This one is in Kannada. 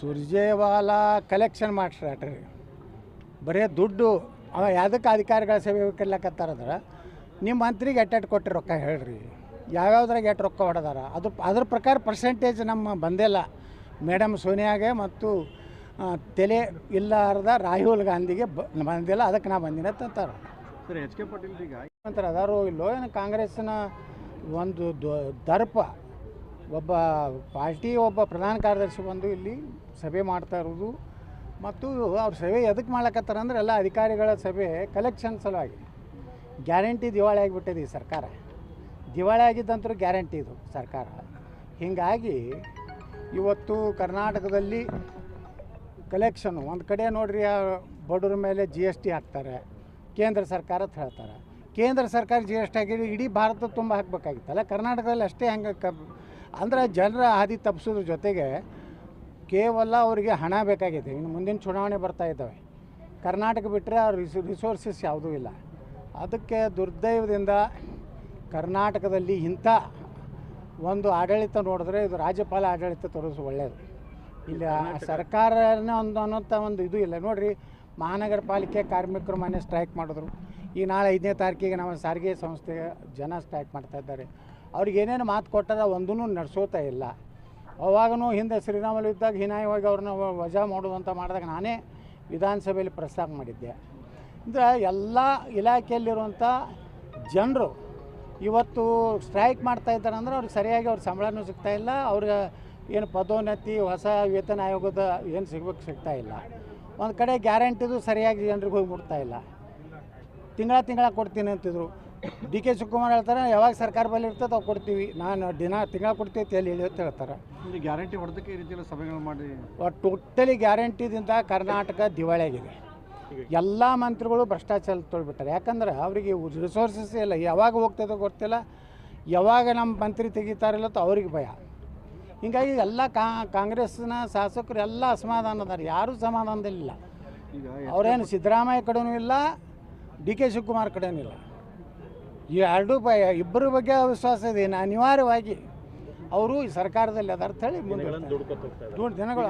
ಸುರ್ಜೇವಾಲ ಕಲೆಕ್ಷನ್ ಮಾಡ್ಸ್ರಿ ಬರೀ ದುಡ್ಡು ಅವ ಯಾವುದಕ್ಕೆ ಅಧಿಕಾರಿಗಳ ಸೇವೆ ಕರ್ಲಕತ್ತಾರಂದ್ರೆ ನಿಮ್ಮ ಮಂತ್ರಿಗೆ ಎಟ್ಟೆಟ್ಟು ಕೊಟ್ಟು ರೊಕ್ಕ ಹೇಳ್ರಿ. ಯಾವ್ಯಾವ್ದ್ರಾಗ ಎಷ್ಟು ರೊಕ್ಕ ಹೊಡೆದಾರ ಅದು ಅದ್ರ ಪ್ರಕಾರ ಪರ್ಸೆಂಟೇಜ್ ನಮ್ಮ ಬಂದಿಲ್ಲ. ಮೇಡಮ್ ಸೋನಿಯಾಗೆ ಮತ್ತು ತಲೆ ಇಲ್ಲಾರ್ದ ರಾಹುಲ್ ಗಾಂಧಿಗೆ ಬಂದಿಲ್ಲ ಅದಕ್ಕೆ ನಾ ಬಂದಿನ ಅಂತಾರೆ. ಸರ್ ಎಚ್ ಕೆ ಪಾಟೀಲ್ ಈಗ ಅಂತಾರೆ ಅದಾರು ಇಲ್ಲೋ ಏನು ಕಾಂಗ್ರೆಸ್ನ ಒಂದು ದ- ದರ್ಪ ಒಬ್ಬ ಪಾರ್ಟಿ, ಒಬ್ಬ ಪ್ರಧಾನ ಕಾರ್ಯದರ್ಶಿ ಬಂದು ಇಲ್ಲಿ ಸಭೆ ಮಾಡ್ತಾ ಇರೋದು ಮತ್ತು ಅವ್ರ ಸಭೆ ಎದಕ್ಕೆ ಮಾಡ್ಲಕತ್ತಾರ ಅಂದ್ರೆ ಎಲ್ಲ ಅಧಿಕಾರಿಗಳ ಸಭೆ ಕಲೆಕ್ಷನ್ ಸಲುವಾಗಿ ಗ್ಯಾರಂಟಿ ದಿವಾಳಿ ಆಗಿಬಿಟ್ಟಿದೆ ಈ ಸರ್ಕಾರ. ದಿವಾಳಿ ಆಗಿದ್ದಂತರೂ ಗ್ಯಾರಂಟಿ ಇದು ಸರ್ಕಾರ. ಹೀಗಾಗಿ ಇವತ್ತು ಕರ್ನಾಟಕದಲ್ಲಿ ಕಲೆಕ್ಷನು ಒಂದು ಕಡೆ ನೋಡ್ರಿ ಆ ಬಡವ್ರ ಮೇಲೆ ಜಿ ಎಸ್ ಟಿ ಹಾಕ್ತಾರೆ, ಕೇಂದ್ರ ಸರ್ಕಾರ ಅಂತ ಹೇಳ್ತಾರೆ. ಕೇಂದ್ರ ಸರ್ಕಾರ ಜಿ ಎಸ್ ಟಿ ಹಾಕಿದ್ರೆ ಇಡೀ ಭಾರತ ತುಂಬ ಹಾಕಬೇಕಾಗಿತ್ತಲ್ಲ? ಕರ್ನಾಟಕದಲ್ಲಿ ಅಷ್ಟೇ ಹಂಗೆ ಕ ಅಂದ್ರೆ ಜನರ ಹಾದಿ ತಪ್ಪಿಸೋದ್ರ ಜೊತೆಗೆ ಕೇವಲ ಅವರಿಗೆ ಹಣ ಬೇಕಾಗಿದೆ ಇನ್ನು ಮುಂದಿನ ಚುನಾವಣೆ ಬರ್ತಾ ಇದ್ದಾವೆ. ಕರ್ನಾಟಕ ಬಿಟ್ಟರೆ ರಿಸೋ ರಿಸೋರ್ಸಸ್ ಯಾವುದೂ ಇಲ್ಲ. ಅದಕ್ಕೆ ದುರ್ದೈವದಿಂದ ಕರ್ನಾಟಕದಲ್ಲಿ ಇಂಥ ಒಂದು ಆಡಳಿತ ನೋಡಿದ್ರೆ ಇದು ರಾಜ್ಯಪಾಲ ಆಡಳಿತ ತೋರಿಸು ಒಳ್ಳೆಯದು ಇಲ್ಲಿ ಸರ್ಕಾರನೇ ಸರ್ಕಾರನ ಒಂದು ಅನ್ನೋಂಥ ಒಂದು ಇದು ಇಲ್ಲ. ನೋಡಿರಿ ಮಹಾನಗರ ಪಾಲಿಕೆ ಕಾರ್ಮಿಕರು ಮನೆ ಸ್ಟ್ರೈಕ್ ಮಾಡಿದ್ರು. ಈ ನಾಳೆ ಐದನೇ ತಾರೀಕಿಗೆ ನಮ್ಮ ಸಾರಿಗೆ ಸಂಸ್ಥೆಯ ಜನ ಸ್ಟ್ರೈಕ್ ಮಾಡ್ತಾ ಇದ್ದಾರೆ. ಅವ್ರಿಗೆ ಏನೇನು ಮಾತು ಕೊಟ್ಟಾರ ಒಂದೂ ನಡೆಸೋತಾ ಇಲ್ಲ. ಅವಾಗೂ ಹಿಂದೆ ಶ್ರೀರಾಮಲು ಇದ್ದಾಗ ಹೀನಾಯವಾಗಿ ಅವ್ರನ್ನ ವಜಾ ಮಾಡೋದಂತ ಮಾಡಿದಾಗ ನಾನೇ ವಿಧಾನಸಭೆಯಲ್ಲಿ ಪ್ರಸ್ತಾಪ ಮಾಡಿದ್ದೆ. ಅಂದರೆ ಎಲ್ಲ ಇಲಾಖೆಯಲ್ಲಿರುವಂಥ ಜನರು ಇವತ್ತು ಸ್ಟ್ರೈಕ್ ಮಾಡ್ತಾ ಇದ್ದಾರೆ ಅಂದ್ರೆ ಅವ್ರಿಗೆ ಸರಿಯಾಗಿ ಅವ್ರ ಸಂಬಳನೂ ಸಿಗ್ತಾ ಇಲ್ಲ, ಅವ್ರಿಗೆ ಏನು ಪದೋನ್ನತಿ, ಹೊಸ ವೇತನ ಆಯೋಗದ ಏನು ಸಿಗ್ಬೇಕು ಸಿಗ್ತಾ ಇಲ್ಲ. ಒಂದು ಕಡೆ ಗ್ಯಾರಂಟಿದು ಸರಿಯಾಗಿ ಜನರಿಗೆ ಹೋಗಿ ಮುಟ್ತಾ ಇಲ್ಲ. ತಿಂಗಳ ತಿಂಗಳ ಕೊಡ್ತೀನಿ ಅಂತಿದ್ರು. ಡಿ ಕೆ ಶಿವಕುಮಾರ್ ಹೇಳ್ತಾರೆ ಯಾವಾಗ ಸರ್ಕಾರ ಬಳಿ ಇರ್ತದೆ ಅವು ಕೊಡ್ತೀವಿ. ನಾನು ದಿನ ತಿಂಗಳ ಕೊಡ್ತೀವಿ ತೇಲಿ ಹೇಳಿ ಅಂತ ಹೇಳ್ತಾರೆ. ಗ್ಯಾರಂಟಿ ಹೊಡೆದಕ್ಕೆ ಈ ರೀತಿಯೆಲ್ಲ ಸಭೆಗಳು ಮಾಡಿ. ಟೋಟಲಿ ಗ್ಯಾರಂಟಿದಿಂದ ಕರ್ನಾಟಕ ದಿವಾಳಿಯಾಗಿದೆ ಎಲ್ಲ ಮಂತ್ರಿಗಳು ಭ್ರಷ್ಟಾಚಾರ ತೊಳ್ಬಿಟ್ಟಾರೆ. ಯಾಕಂದ್ರೆ ಅವರಿಗೆ ರಿಸೋರ್ಸಸ್ ಇಲ್ಲ. ಯಾವಾಗ ಹೋಗ್ತದೋ ಗೊತ್ತಿಲ್ಲ. ಯಾವಾಗ ನಮ್ಮ ಮಂತ್ರಿ ತೆಗಿತಾರಿಲ್ಲ ಅಂತ ಅವ್ರಿಗೆ ಭಯ. ಹೀಗಾಗಿ ಎಲ್ಲ ಕಾಂಗ್ರೆಸ್ನ ಶಾಸಕರು ಎಲ್ಲ ಅಸಮಾಧಾನ ಅದಾರೆ. ಯಾರೂ ಸಮಾಧಾನದಲ್ಲಿಲ್ಲ. ಅವರೇನು ಸಿದ್ದರಾಮಯ್ಯ ಕಡೆಯೂ ಇಲ್ಲ ಡಿ ಕೆ ಶಿವಕುಮಾರ್ ಕಡೆಯೂ ಇಲ್ಲ. ಈ ಎರಡೂ ಭಯ ಇಬ್ಬರ ಬಗ್ಗೆ ವಿಶ್ವಾಸ ಇದೆ. ಇನ್ನು ಅನಿವಾರ್ಯವಾಗಿ ಅವರು ಈ ಸರ್ಕಾರದಲ್ಲಿ ಅದರ್ಥ ಹೇಳಿ ಮುಂದೆ ದಿನಗಳು